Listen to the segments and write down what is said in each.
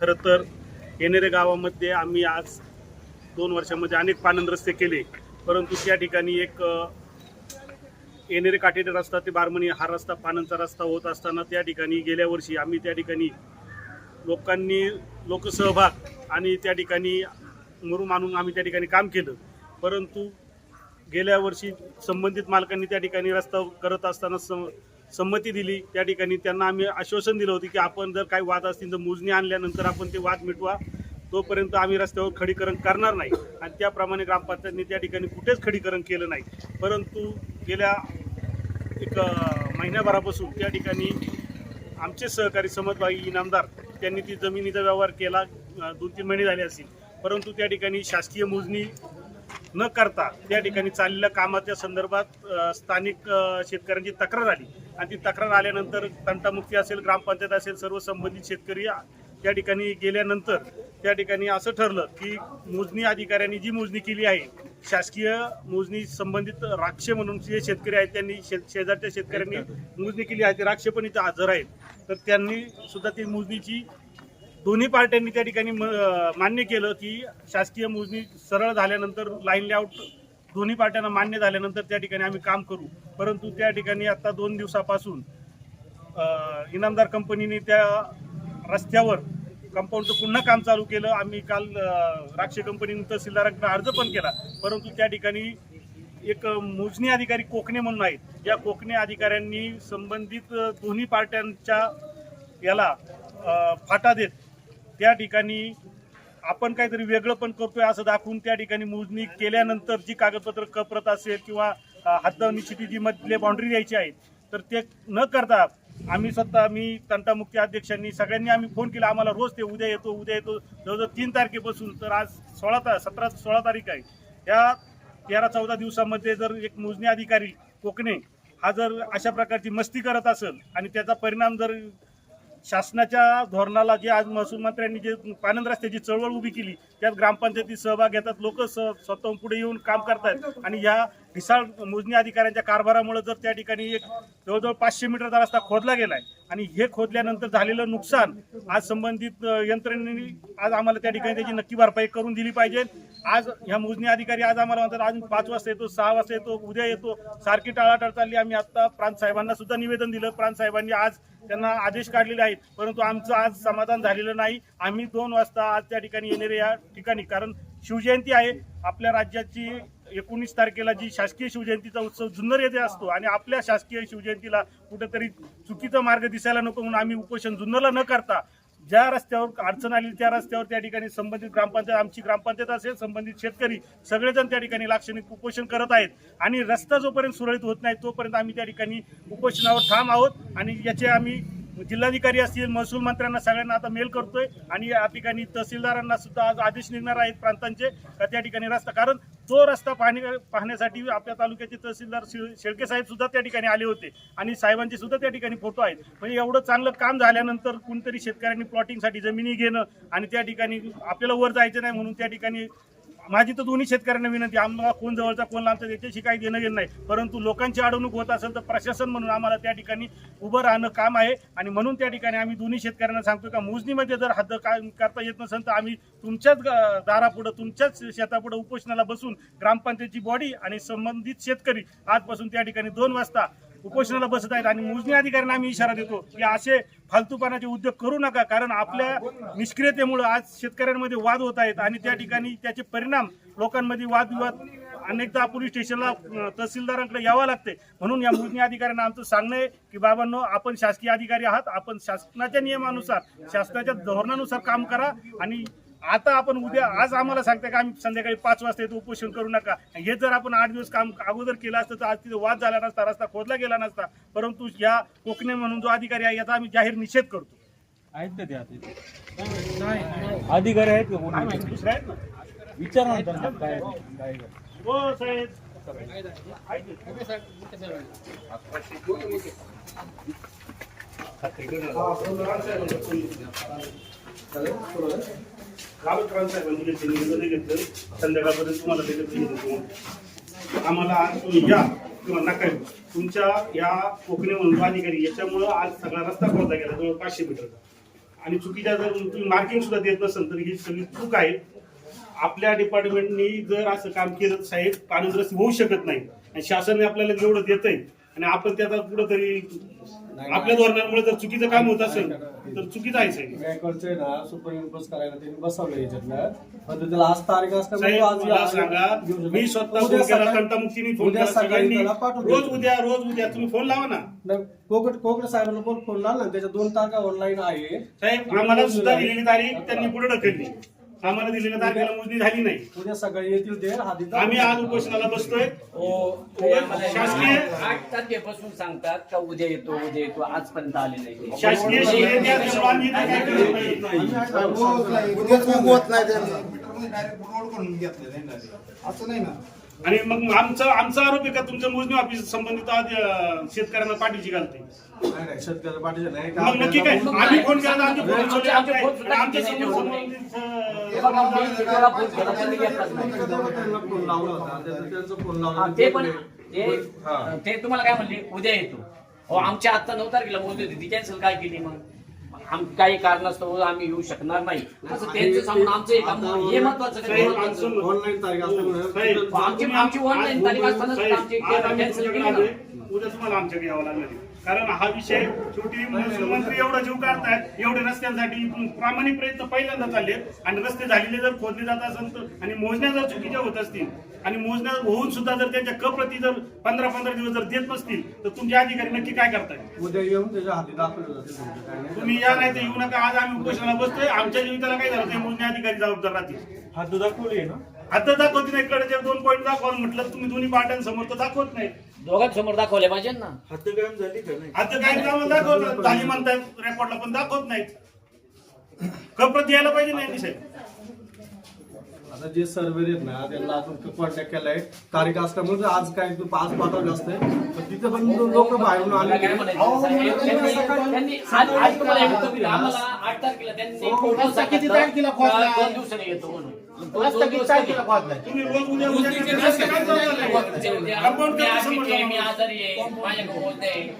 खरं तर येणेरे गावामध्ये आम्ही आज दोन वर्षामध्ये अनेक पानंद रस्ते केले. परंतु त्या ठिकाणी एक येणेरे काटेरी रस्ता ते बारमणी हा रस्ता पानांचा रस्ता होत असताना त्या ठिकाणी गेल्या वर्षी आम्ही त्या ठिकाणी लोकांनी लोकसहभाग आणि त्या ठिकाणी मुरू मानून आम्ही त्या ठिकाणी काम केलं. परंतु गेल्या वर्षी संबंधित मालकांनी त्या ठिकाणी रस्ता करत असताना संमती दिली त्या ठिकाणी. त्यांना आम्ही आश्वासन दिलं होतं की आपण जर काही वाद असतील तर मोजणी आणल्यानंतर आपण ते वाद मिटवा. तोपर्यंत आम्ही रस्त्यावर खडीकरण करणार नाही. आणि त्याप्रमाणे ग्रामपंचायतने त्या ठिकाणी कुठेच खडीकरण केलं नाही. परंतु गेल्या एक महिन्याभरापासून त्या ठिकाणी आमचे सहकारी समजबाई इनामदार त्यांनी ती जमिनीचा व्यवहार केला दोन तीन महिने झाले असतील. परंतु त्या ठिकाणी शासकीय मोजणी न करता त्या ठिकाणी चाललेल्या कामाच्या संदर्भात स्थानिक शेतकऱ्यांची तक्रार आली. आणि ती तक्रार आल्यानंतर तंटामुक्ती असेल ग्रामपंचायत असेल सर्व संबंधित शेतकरी त्या ठिकाणी गेल्यानंतर त्या ठिकाणी असं ठरलं की मोजणी अधिकाऱ्यांनी जी मोजणी केली आहे शासकीय मोजणी संबंधित राक्षे म्हणून जे शेतकरी आहेत त्यांनी शे शेजारच्या शेतकऱ्यांनी मोजणी केली आहे ते राक्षे पण इथं हजर आहेत. तर त्यांनी सुद्धा ती मोजणीची दोन्ही पार्ट्यांनी त्या ठिकाणी म- मान्य केलं की शासकीय मोजणी सरळ झाल्यानंतर लाईन लेआउट दोन्ही पार्ट्यांना मान्य झाल्यानंतर त्या ठिकाणी आम्ही काम करू. परंतु त्या ठिकाणी आता दोन दिवसापासून इनामदार कंपनीने त्या रस्त्यावर कंपाऊंडचं पुन्हा काम चालू केलं. आम्ही काल अ, राक्षे कंपनीने तहसीलदारांकडे अर्ज पण केला. परंतु त्या ठिकाणी एक मोजणी अधिकारी कोकणे म्हणून आहेत. या कोकणे अधिकाऱ्यांनी संबंधित दोन्ही पार्ट्यांच्या याला फाटा देत त्या ठिकाणी आपण काहीतरी वेगळं पण करतोय असं दाखवून त्या ठिकाणी मोजणी केल्यानंतर जी कागदपत्र कप्रत असेल किंवा अ, हद्द निश्चिती जी मधले बाउंड्री द्यायची आहेत तर ते न करता आम्ही स्वतः मी तंटामुक्ती अध्यक्षांनी सगळ्यांनी आम्ही फोन केला. आम्हाला रोज ते उद्या येतो उद्या येतो. जवळजवळ तीन तारखेपासून तर आज सोळा ता सतरा सोळा तारीख आहे. या तेरा चौदा दिवसामध्ये जर एक मोजणी अधिकारी कोकणे हा जर अशा प्रकारची मस्ती करत असेल आणि त्याचा परिणाम जर शासनाच्या धोरणाला जे आज महसूल मंत्र्यांनी जे पानंद रस्त्याची चळवळ उभी केली त्यात ग्रामपंचायतीत सहभाग घेतात लोक स स्वतःहून पुढे येऊन काम करतात आणि या ढिसाळ मोजणी अधिकाऱ्यांच्या कारभारामुळे जर त्या ठिकाणी एक जवळजवळ पाचशे मीटरचा रस्ता खोदला गेलाय आणि हे खोदल्यानंतर झालेलं नुकसान आज संबंधित यंत्रणेने आज आम्हाला त्या ठिकाणी त्याची नक्की भरपाई करून दिली पाहिजे. आज ह्या मोजणी अधिकारी आज आम्हाला म्हणतात आज पाच वाजता येतो सहा वाजता येतो उद्या येतो. सारखी टाळाटाळ चालली. आम्ही आता प्रांत साहेबांना सुद्धा निवेदन दिलं. प्रांत साहेबांनी आज त्यांना आदेश काढलेले आहेत. परंतु आमचं आज समाधान झालेलं नाही. आम्ही दोन वाजता आज त्या ठिकाणी येणारे या ठिकाणी. कारण शिवजयंती आहे. आपल्या राज्याची एकोणीस तारखेला जी शासकीय शिवजयंतीचा उत्सव जुन्नर येथे असतो आणि आपल्या शासकीय शिवजयंतीला कुठेतरी चुकीचा मार्ग दिसायला नको म्हणून आम्ही उपोषण जुन्नरला न करता ज्या रस्त्यावर अडचण आली त्या रस्त्यावर त्या ठिकाणी संबंधित ग्रामपंचायत आमची ग्रामपंचायत असेल संबंधित शेतकरी सगळेजण त्या ठिकाणी लाक्षणिक उपोषण करत आहेत. आणि रस्ता जोपर्यंत सुरळीत होत नाही तोपर्यंत आम्ही त्या ठिकाणी उपोषणावर ठाम आहोत आणि याचे आम्ही जिल्हाधिकारी असतील महसूल मंत्र्यांना सगळ्यांना आता मेल करतोय आणि या ठिकाणी तहसीलदारांना सुद्धा आज आदेश निघणार आहेत प्रांतांचे का त्या ठिकाणी रस्ता. कारण तो रस्ता पाहणे पाहण्यासाठी आपल्या तालुक्याचे तहसीलदार शेळके साहेब सुद्धा त्या ठिकाणी आले होते आणि साहेबांचे सुद्धा त्या ठिकाणी फोटो आहेत. म्हणजे एवढं चांगलं काम झाल्यानंतर कोणतरी शेतकऱ्यांनी प्लॉटिंगसाठी जमिनी घेणं आणि त्या ठिकाणी आपल्याला वर जायचं नाही म्हणून त्या ठिकाणी माझी तर दोन्ही शेतकऱ्यांना विनंती आम्हाला कोण जवळचा कोण लांबचा त्याच्याशी काही देणं घेणं नाही. परंतु लोकांची अडवणूक होत असेल तर प्रशासन म्हणून आम्हाला त्या ठिकाणी उभं राहणं काम आहे. आणि म्हणून त्या ठिकाणी आम्ही दोन्ही शेतकऱ्यांना सांगतो का मोजणीमध्ये जर हद्द काय करता येत नसेल तर आम्ही तुमच्याच दारापुढं तुमच्याच शेतापुढं उपोषणाला बसून ग्रामपंचायतची बॉडी आणि संबंधित शेतकरी आजपासून त्या ठिकाणी दोन वाजता उपोषणाला बसत आहेत आणि मोजणी अधिकाऱ्यांना आम्ही इशारा देतो की असे फालतूपणाचे उद्योग करू नका कारण आपल्या निष्क्रियतेमुळे आज शेतकऱ्यांमध्ये वाद होत आहेत आणि त्या ठिकाणी त्याचे परिणाम लोकांमध्ये वादविवाद अनेकदा पोलीस स्टेशनला तहसीलदारांकडे यावं लागते. म्हणून या मोजणी अधिकाऱ्यांना आमचं सांगणं आहे की बाबांनो आपण शासकीय अधिकारी आहात आपण शासनाच्या नियमानुसार शासनाच्या धोरणानुसार काम करा आणि आता आपण उद्या आज आम्हाला सांगता का आम्ही संध्याकाळी पाच वाजता येतो उपोषण करू नका. हे जर आपण आठ दिवस काम अगोदर केलं असतं तर आज तिथे वाद झाला नसता रस्ता खोदला गेला नसता. परंतु या कोकणे म्हणून जो अधिकारी आहे याचा आम्ही जाहीर निषेध करतो. आहेत का ते? अधिकारी आहेत का कोणी? दुसरे आहेत ना? विचारा ना त्यांना काय काय हो साहेब. आहेत ना. गावकऱ्यांचं आहे म्हणजे ते निवेदन घेतलं संध्याकाळपर्यंत तुम्हाला ते देतो. आम्हाला आज तुम्ही या किंवा नका. तुमच्या या कोकणी म्हणून अधिकारी याच्यामुळं आज सगळा रस्ता खोदला गेला जवळ पाचशे मीटरचा आणि चुकीच्या जर तुम्ही मार्किंग सुद्धा देत नसेल तर ही सगळी चूक आहे आपल्या डिपार्टमेंटनी जर असं काम केलं साहेब पाणीग्रस्त होऊ शकत नाही आणि शासनाने आपल्याला जेवढं देतंय आणि आपण त्याचा कुठंतरी आपल्या धोरणामुळे जर चुकीचं काम होत असेल तर चुकीचं आहे साहेब. ना सुपर इम्पोज करायला त्यांनी बसवलं याच्यातलं पण त्याला आज तारीख सांगा. मी स्वतः फोन केला फोन केला सगळ्यांनी. रोज. उद्या रोज उद्या तुम्ही फोन लावा ना. नाही, कोकण कोकण साहेबांना पण फोन लावला त्याच्या दोन तारखा ऑनलाईन आहे. साहेब आम्हाला सुद्धा दिलेली तारीख त्यांनी पुढे ढकलली. आम्हाला दिलेल्या तारखेला मोजणी झाली नाही. उद्या सकाळी येतील ते आम्ही आज उपोषणाला बसतोय. शासकीय आठ तारखेपासून सांगतात का उद्या येतो उद्या येतो आजपर्यंत आले नाही शासकीय शिबिर द्या, त्यामुळे आम्ही इथे काय करत नाही. उद्याच उगवत नाही असं नाही ना? आणि मग आमचा आमचा आरोप आहे का तुमच्या मोजणी ऑफिस संबंधित शेतकऱ्यांना पाठीची घालते? नाही, नाही, शेतकऱ्याच्या पाठीचे नाही. मग नक्की काय? आम्ही फोन केला तर आमचे फोन आमचे- उचलले आमचे नाही. फोन सुद्धा आमच्या घेतले समोर नाही. संबंधित, हे बघा, मी अं, तुम्हाला फोन केला त्यांनी घेतलाच नाही. त्यांना फोन लावला होता त्याचा त्यांचा फोन लावला हा, ते पण ते हा. ते तुम्हाला काय म्हणले? उद्या येतो. हो आमच्या आता नऊ तारखेला मोजली होती. ती कॅन्सल काय केली मग? आम काही कारणास्तव आम्ही येऊ शकणार नाही असं त्यांचं सांगून आमचं हे काम हे महत्वाचं? आमचं- ऑनलाईन तारीख असल्यामुळे साहेब, आमची- आमची तारीख असतानाच साहेब, आमची आज आम्ही cancel तुमच्याकडे केली ना. आलोय. उद्या तुम्हाला आमच्याकडे यावं लागणार आहे. कारण हा विषय शेवटी मुख्यमंत्री एवढा जीव काढतायत एवढे रस्त्यांसाठी प्रामाणिक प्रयत्न पहिल्यांदा चालले आणि रस्ते झालेले जर खोदले जात असेल तर आणि मोजण्या जर चुकीच्या होत असतील आणि मोजण्या होऊन सुद्धा जर त्यांच्या कप्रती जर पंधरा पंधरा दिवस जर देत नसतील तर तुमचे अधिकारी नक्की काय करताय उद्या येऊन त्याच्या हाती दाखवलं. तुम्ही या नाही तर येऊ नका. आज आम्ही उपोषणाला बसतोय. आमच्या जीविताला काय झालं? ते मोजणी अधिकारी जबाबदार राहतील. हात दाखवले ना. आता दाखवते नाही. कडे दोन पॉईंट दाखवा म्हटलं तुम्ही दोन्ही पार्ट्यांसमोर तर दाखवत नाही. दोघांसमोर दाखवले पाहिजे ना. हात कायम झाली का नाही? आता काही कामं दाखवत झाली म्हणतात रेकॉर्डला पण दाखवत नाहीत. कप्रत यायला पाहिजे नाही साहेब. आता जे सर्वे आहेत ना त्यांना अजून कॉन्टॅक्ट केलाय तारीख असल्यामुळे आज काय तू पाच पाठवलं असते पण तिथे पण लोक बाहेरून आले हे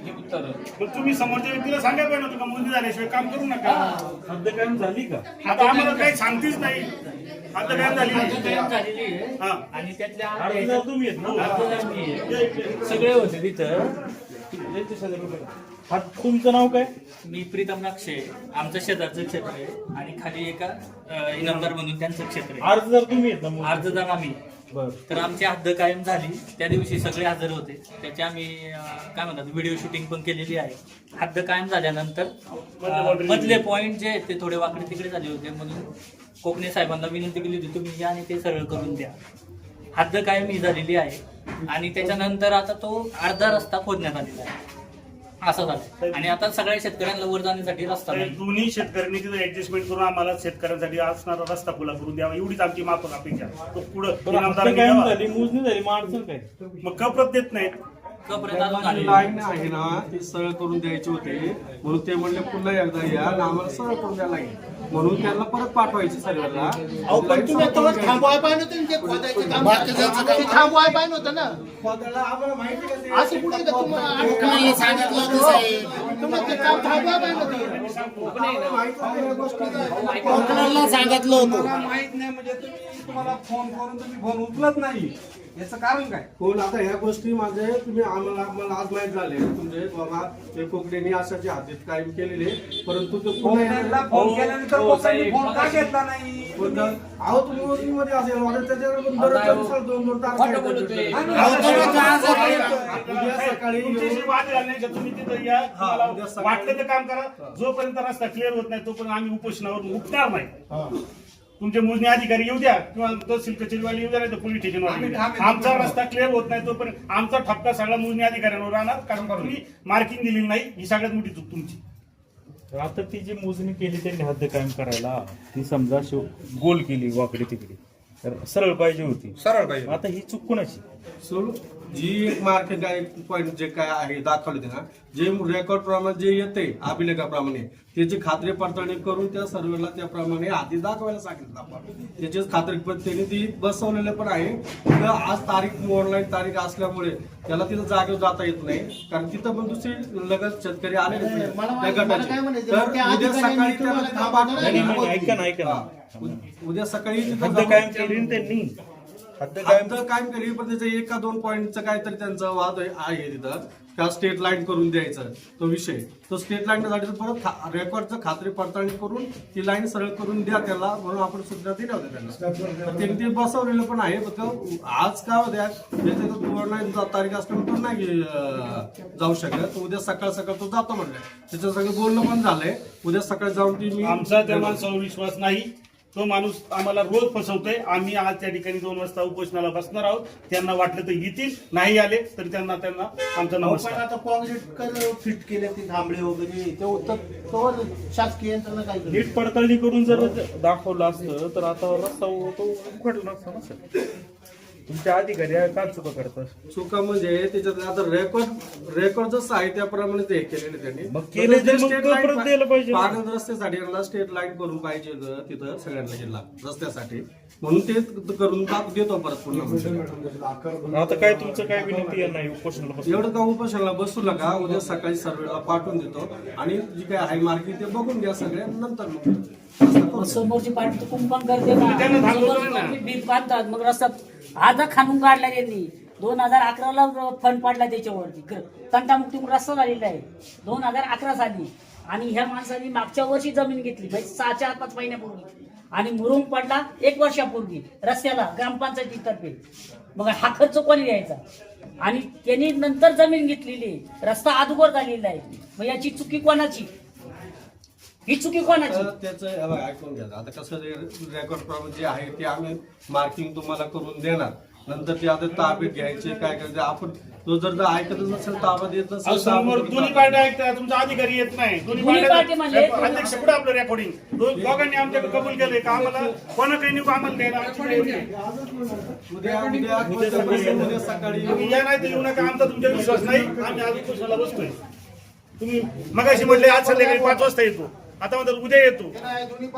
किती तारखेला? तुम्ही समोरच्या ही व्यक्तीला सांगायला पाहिजे होतं का झाल्याशिवाय काम करू नका हात कायम झाली का आता आम्हाला काही सांगतीच नाही आता काय झाली झालेली आहे. हा. आणि त्यातल्या अर्जदार तुम्ही आहेत ना. अर्जदार मी आहे. सगळे होते तिथं. हात तुमचं नाव काय? मी प्रीतम नाक्षे. आमचं शेजारचं क्षेत्र आहे. आणि खाली एका अ, इनामदार म्हणून त्यांचं क्षेत्र आहे. अर्जदार तुम्ही आहेत ना? अर्जदार आम्ही बरं. तर आमची हद्द कायम झाली. त्या दिवशी सगळे हजर होते. त्याची आम्ही अ, काय म्हणतात व्हिडिओ शूटिंग पण केलेली आहे. हद्द कायम झाल्यानंतर अ, मधले पॉइंट जे आहेत ते थोडे वाकडे तिकडे झाले होते म्हणून कोकणे साहेबांना विनंती केली होती तुम्ही या आणि ते सरळ करून द्या. हद्द कायम ही झालेली आहे आणि त्याच्यानंतर आता तो अर्धा रस्ता खोदण्यात आलेला आहे. असं झालं आणि आता सगळ्या शेतकऱ्यांना वर जाण्यासाठी रस्ता नाही. दोन्ही शेतकऱ्यांनी तिथं ऍडजस्टमेंट करून आम्हाला शेतकऱ्यांसाठी असणारा रस्ता खुला करून द्यावा. एवढीच आमची माफक अपेक्षा तो पुढं. झाली मोजणी झाली मग अडचण काय? मग कप्रत देत नाहीत. लाईन आहे ना ती सरळ करून द्यायची होती. म्हणून ते म्हणले पुन्हा एकदा या आणि आम्हाला सरळ करून द्यायला लागेल म्हणून त्यांना परत पाठवायची सर्वेला अहो पण तुम्ही तेव्हा थांबवाय पाहिजे होतं ना ते खोदायचं काम. ते थांबवाय पाहिजे होतं ना. खोदायला आम्हाला माहिती का ते? असं कुठे का तुम्हाला तुम्हाला सांगितलं होतं साहेब. तुम्ही ते काम थांबवाय पाहिजे होतं. कोकणाला सांगितलं होतं. मला माहीत नाही म्हणजे तुम्ही तुम्हाला फोन करून तुम्ही फोन उचलत नाही. याचं कारण काय? कोण? आता ह्या गोष्टी माझे तुम्ही आम्हाला आम्हाला आज माहीत झाले. तुमचे बाबा ते कोकडेनी अशाचे हातीत कायम केलेले परंतु ते पुन्हा कोकणाला फोन केल्यानंतर हो, कोकणाने साहेब, फोन का मगाशी- घेतला नाही? अहो तुम्ही वोटिंगमध्ये असेल. माझ्या त्याच्यावर पण दररोज दिवसाला दोन दोन तारखा खोटं येतात. बोलतोय. आणि अहो, तुम्ही आज उद्या सकाळी तुमच्याशी वाद घालण्याच्या तुम्ही तिथं या. तुम्हाला उद्या सकाळी- वाटलं तर काम करा. जोपर्यंत रस्ता क्लिअर होत नाही तोपर्यंत आम्ही उपोषणावर उठणार नाही. तुमचे मोजणी अधिकारी येऊ द्या. किंवा तहसील कचेरीवाले येऊ द्या नाही तर पोलीस स्टेशनवाले येऊ द्या. आमचा रस्ता क्लिअर होत नाही तोपर्यंत आमचा ठपका सगळा मोजणी अधिकाऱ्यांवर राहणार. कारण तुम्ही मार्किंग दिलेली नाही. ही सगळ्यात मोठी चूक तुमची. आता ती जी मोजणी केली त्यांनी हद्द कायम करायला ती समजा शिव गोल केली वाकडी तिकडी तर सरळ पाहिजे होती. सरळ पाहिजे आता ही चूक कोणाची? सो जी एक मार्क काय पॉईंट जे काय आहे दाखवले ते ना जे रेकॉर्ड प्रमाणे जे येते अभिलेखाप्रमाणे त्याची खात्री पडताळणी करून त्या सर्वेला त्याप्रमाणे आधी दाखवायला सांगितलं आपण. त्याचीच खात्री पण त्यांनी ती बसवलेलं पण आहे. तर आज तारीख ऑनलाईन तारीख असल्यामुळे त्याला तिथं जागेवर जाता येत नाही. कारण तिथं पण दुसरी लगत शेतकरी त्या गटाचे. म्हणायचं, तर उद्या सकाळी त्याला ऐका ना ऐका उद्या- सकाळी तिथं त्यांनी. हद्द कायम केली पण त्याचं एका दोन पॉईंटचं काहीतरी त्यांचा वाद आहे- तिथं. त्या स्टेट लाईन करून द्यायचं तो विषय. तो स्टेट लाईनसाठी परत रेकॉर्डचं खात्री पडताळणी करून ती लाईन सरळ करून द्या त्याला म्हणून आपण सूचना दिल्या होत्या त्यांना. त्यांनी ते बसवलेलं पण आहे फक्त आज काय होत्या त्याच्यात तारीख असल्यामुळे तो नाही जाऊ शकत. उद्या सकाळ सकाळ तो जातो म्हणलं. त्याच्या सगळं बोलणं पण झालंय. उद्या सकाळी जाऊन ती मी आमचा विश्वास नाही. तो माणूस आम्हाला रोज फसवतोय. आम्ही आज त्या ठिकाणी दोन वाजता उपोषणाला बसणार आहोत. त्यांना वाटलं तर येतील नाही आले तर त्यांना त्यांना आमचा नमस्कार आता कॉन्क्रीट फिट केले ते थांबळे वगैरे. ते होतं तर शासकीय यंत्रणा काय? नीट पडताळणी करून जर दाखवलं असतं तर आता रस्ता तो उघडला नसता ना सर. तुमच्या अधिकारी आहे, का चुका करतात चुका म्हणजे त्याच्यात आता रेकॉर्ड रेकॉर्ड जसं आहे त्याप्रमाणे ते हे केलेले त्यांनी. मग केले तर मग स्टेट तो परत द्यायला पाहिजे. पाण्यात रस्त्यासाठी यांना स्टेट लाईन करून पाहिजे ग तिथं सगळ्यांना जिल्हा रस्त्यासाठी. म्हणून ते करून टाक देतो परत पुन्हा म्हणजे. आता काय तुमचं काय विनंती आहे? नाही उपोषणाला बसू. एवढं का उपोषणाला बसू नका? उद्या सकाळी सर्वेला पाठवून देतो. आणि जी काय आहे मार्किंग ते बघून घ्या सगळ्या नंतर मग. रस्ता करू. समोरची पार्टी तर कुंपण करते. समोरची. पार्टी भीत बांधतात. मग रस्ता आधा खाणून काढला त्यांनी. दोन हजार अकराला फंड पाडला त्याच्यावरती. क- तंटामुक्ती रस्ता झालेला आहे. दोन हजार अकरा साली. आणि ह्या माणसांनी मागच्या वर्षी जमीन घेतली. म्हणजे सहा चार पाच महिन्यापूर्वी. आणि मुरुंग पडला एक वर्षापूर्वी. रस्त्याला ग्रामपंचायतीतर्फे मग हा खर्च कोणी द्यायचा? आणि त्यांनी नंतर जमीन घेतलेली आहे. रस्ता अदुगर झालेला आहे. मग याची चुकी कोणाची? ही चुकी कोणाची? तर त्याचं हे बघा, ऐकून घ्या. आता कसं रेकॉर्ड प्रॉब्लेम जे आहे ते आम्ही मार्किंग तुम्हाला करून देणार. नंतर ते आता ताब्यात घ्यायचे काय करायचे आपण तो जर का ऐकतच नसेल ताब्यात येत अहो, नसेल तर समोर आपण दोन्ही पार्ट्या ऐकतात तुमचा अधिकारी येत नाही. दोन्ही पार्टी म्हणजे- अध्यक्ष कुठं आपलं रेकॉर्डिंग दोघांनी आमच्याकडे कबूल केले का? आम्हाला कोणा काही नको आम्हाला द्यायला आमची काही नाही. उद्या उद्या उद्या उद्या सकाळी तुम्ही या नाही तर येऊ नका. आमचा तुमच्यावर विश्वास नाही. आम्ही आज उपोषणाला बसतोय. तुम्ही मगाशी म्हटले आज संध्याकाळी पाच वाजता येतो. आता म्हणतात उद्या येतो काय दोन्ही